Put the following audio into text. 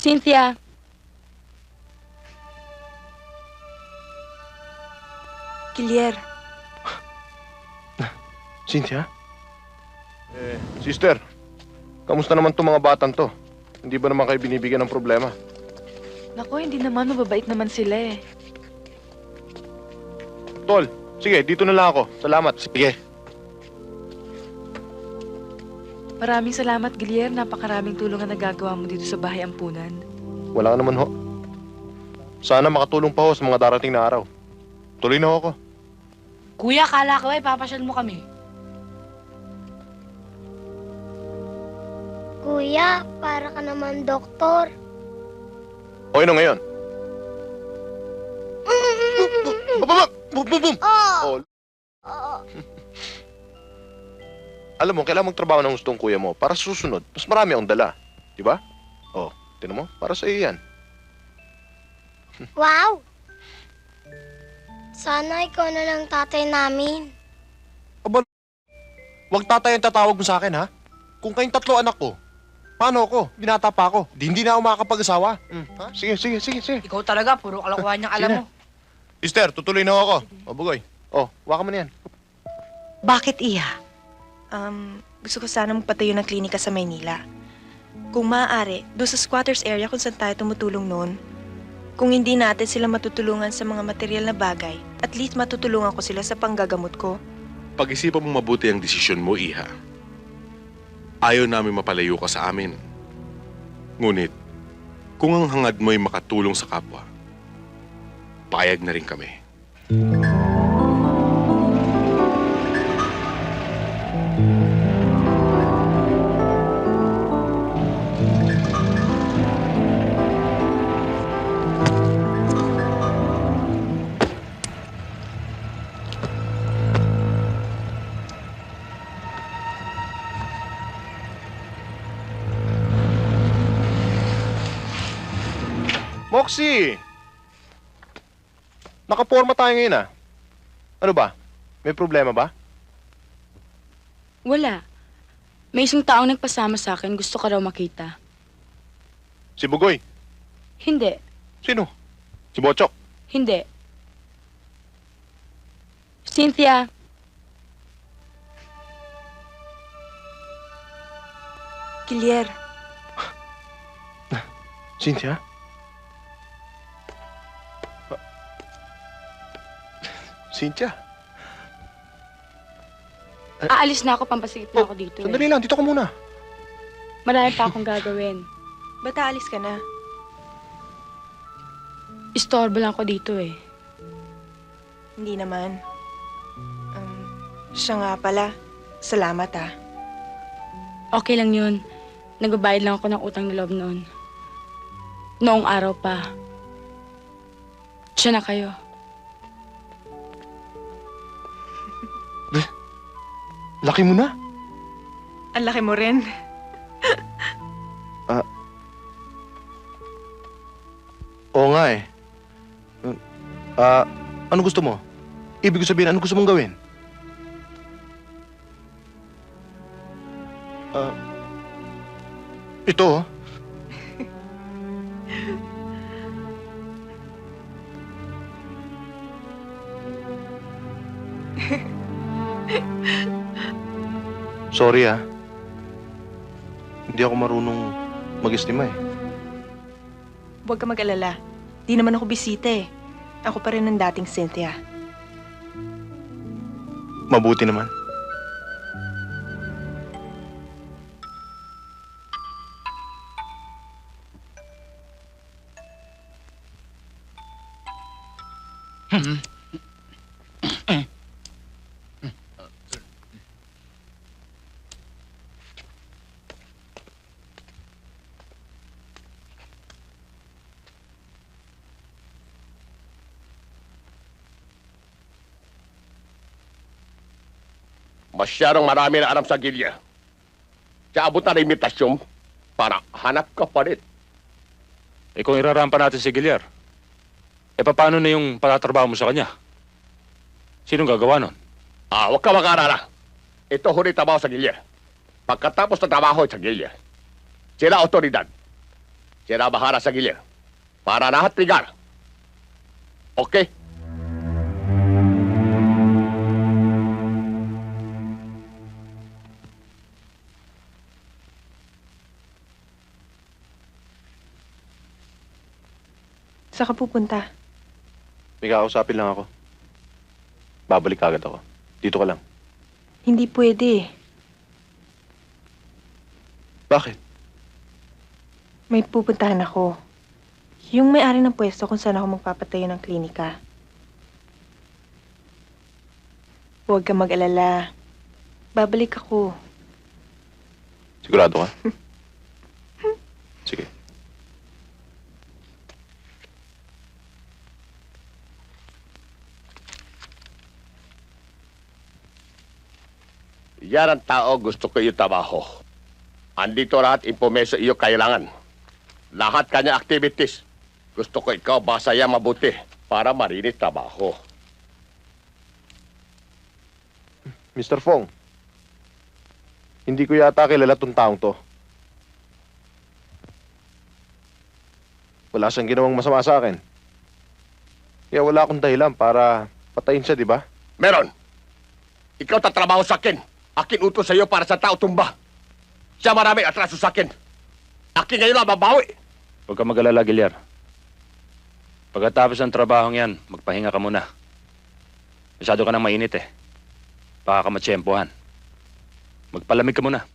Cynthia. Kilier, Cynthia? Eh, sister, kamusta naman tong mga batang to? Hindi ba naman kayo binibigyan ng problema? Nako, hindi naman. Mababait naman sila eh. Tol, sige, dito na lang ako. Salamat. Sige. Maraming salamat, Gilier. Napakaraming tulong ang nagagawa mo dito sa bahay ampunan. Wala ka naman ho. Sana makatulong pa ho sa mga darating na araw. Tuloy na ho ako. Kuya, kala ko ay papasyal mo kami. Kuya, para ka naman doktor. Okay na ngayon. Bum, bum, bum, bum, bum. Oh! Oh, Oo. Alam mo, kailangan magtrabaho ng gustong kuya mo para sa susunod. Mas marami akong dala. Di ba? Oh, tinan mo, para sa iyo yan. Wow! Sana ikaw na lang tatay namin. Huwag tatay ang tatawag mo sa akin, ha? Kung kayong tatlo anak ko, paano ako? Binata pa ako. Di, hindi na ako makakapag-asawa. Hmm, ha? Sige, sige, sige, sige. Ikaw talaga, puro kalokohan niyang alam Sige mo. Sister, tutuloy na ako. O, Bugoy. Oh, waka mo na yan. Bakit iya? Um, gusto ko sana magpatayo ng klinika sa Maynila. Kung maaari, doon sa squatters area kung saan tayo tumutulong noon. Kung hindi natin sila matutulungan sa mga material na bagay, at least matutulungan ko sila sa panggagamot ko. Pag-isipan mo mabuti ang desisyon mo, Iha. Ayaw namin mapalayo ka sa amin. Ngunit, kung ang hangad mo'y makatulong sa kapwa, payag na rin kami. Moxie! Nakaporma tayo ngayon, ah. Ano ba? May problema ba? Wala. May isang taong nagpasama sa akin, gusto ka raw makita. Si Bugoy. Hindi, Sino? Si Bochok. hindi. Cynthia. Kilier, Cynthia? Cynthia? Aalis na ako, pampasigit na ako dito. Oh, Sandali Eh. lang, dito ka muna. Marami pa akong gagawin. ba't aalis ka na? Istorbo lang ako dito eh. Hindi naman. Um, siya nga pala. Salamat ah. Okay lang yun. Nagbabayad lang ako ng utang na loob noon. Noong araw pa. Siya na kayo. Laki mo na. Ang laki mo rin. Oo nga eh. Ah, ano gusto mo? Ibig ko sabihin, ano gusto mong gawin? Ah, ito oh. Sorry ah. Hindi ako marunong mag-estima eh. Huwag ka mag-alala. Di naman ako bisita eh. Ako pa rin ang dating Cynthia. Mabuti naman. Masyadong marami na alam sa gilya. Sa abot na limitasyon para hanap ka pa rin. Eh kung irarampa natin si Gilyar, eh paano na yung patatrabaho mo sa kanya? Sinong gagawa nun? Ah, huwag ka mag-arala. Ito huli trabaho sa gilya. Pagkatapos ng trabaho sa gilya, sila otoridad. Siya na bahala sa Gilyar. Para lahat ligar. Okay? Saan ka pupunta? May kakausapin lang ako. Babalik agad ako. Dito ka lang. Hindi pwede. Bakit? May pupuntahan ako. Yung may-ari ng pwesto kung saan ako magpapatayo ng klinika. Huwag ka mag-alala. Babalik ako. Sigurado ka? Sige. Yan ang tao gusto ko iyo trabaho. Andito lahat impormasyon iyo kailangan. Lahat kanya activities. Gusto ko ikaw basaya mabuti para marinis trabaho. Mr. Fong, hindi ko yata kilala tong taong to. Wala siyang ginawang masama sa akin. Kaya wala akong dahilan para patayin siya, di ba? Meron. Ikaw tatrabaho sa akin. Akin utos sa iyo para sa tao tumba. Siya marami atraso sa akin. Akin ngayon ang mabawi. Huwag ka mag-alala, Gilyar. Pagkatapos ng trabahong yan, magpahinga ka muna. Masyado ka nang mainit eh. Baka ka matsyempohan. Magpalamig ka muna.